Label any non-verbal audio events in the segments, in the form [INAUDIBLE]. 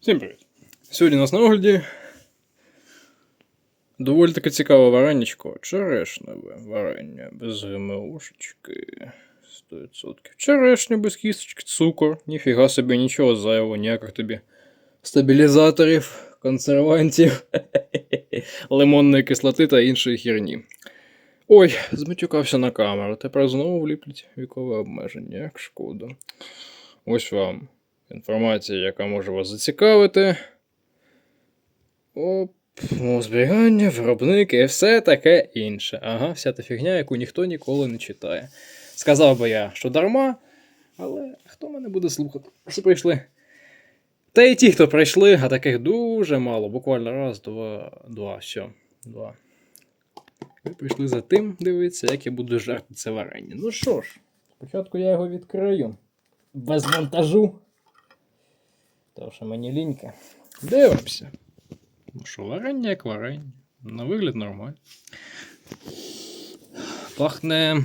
Всім привіт! Сьогодні у нас на огляді доволі таки цікаве вареничко. Черешневе варення без ГМОшечки. 100%. Черешня без кісточки, цукор. Ніфіга собі нічого зайвого, ніяких тобі стабілізаторів, консервантів, [LAUGHS] лимонної кислоти та іншої херні. Ой, зматюкався на камеру. Тепер знову вліплять вікове обмеження, як шкода. Ось вам інформація, яка може вас зацікавити. Оп, зберігання, виробник і все таке інше. Ага, вся та фігня, яку ніхто ніколи не читає. Сказав би я, що дарма, але хто мене буде слухати? Всі прийшли. Та й ті, хто прийшли, а таких дуже мало, буквально раз, два, два, все, два. Ви прийшли за тим дивитися, як я буду жарти це варення. Ну що ж, спочатку я його відкрию. Без монтажу. Тому що мені лінька. Дивимося. Ну що, варення як варення. На вигляд нормально. Пахне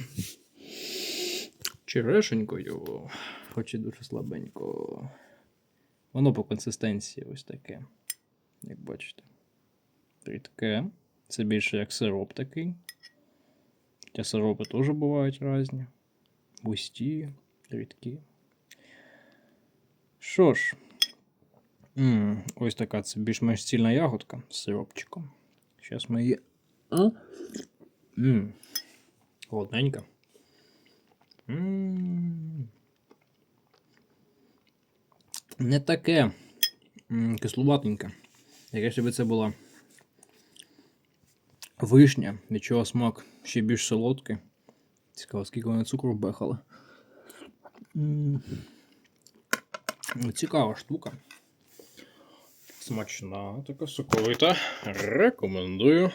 черешенькою, хоч і дуже слабенько. Воно по консистенції ось таке. Як бачите. Рідке. Це більше як сироп такий. Хоча сиропи теж бувають різні. Густі, рідкі. Що ж, м, ось така це більш-менш цільна ягодка з сиропчиком. Зараз ми її. М, Холодненька. М. Не таке м, кислуватеньке. Якщо б це була вишня, від чого смак ще більш солодкий. Цікаво, скільки вони цукру бехали. Ну, Цікава штука. Смачна, така соковита. Рекомендую.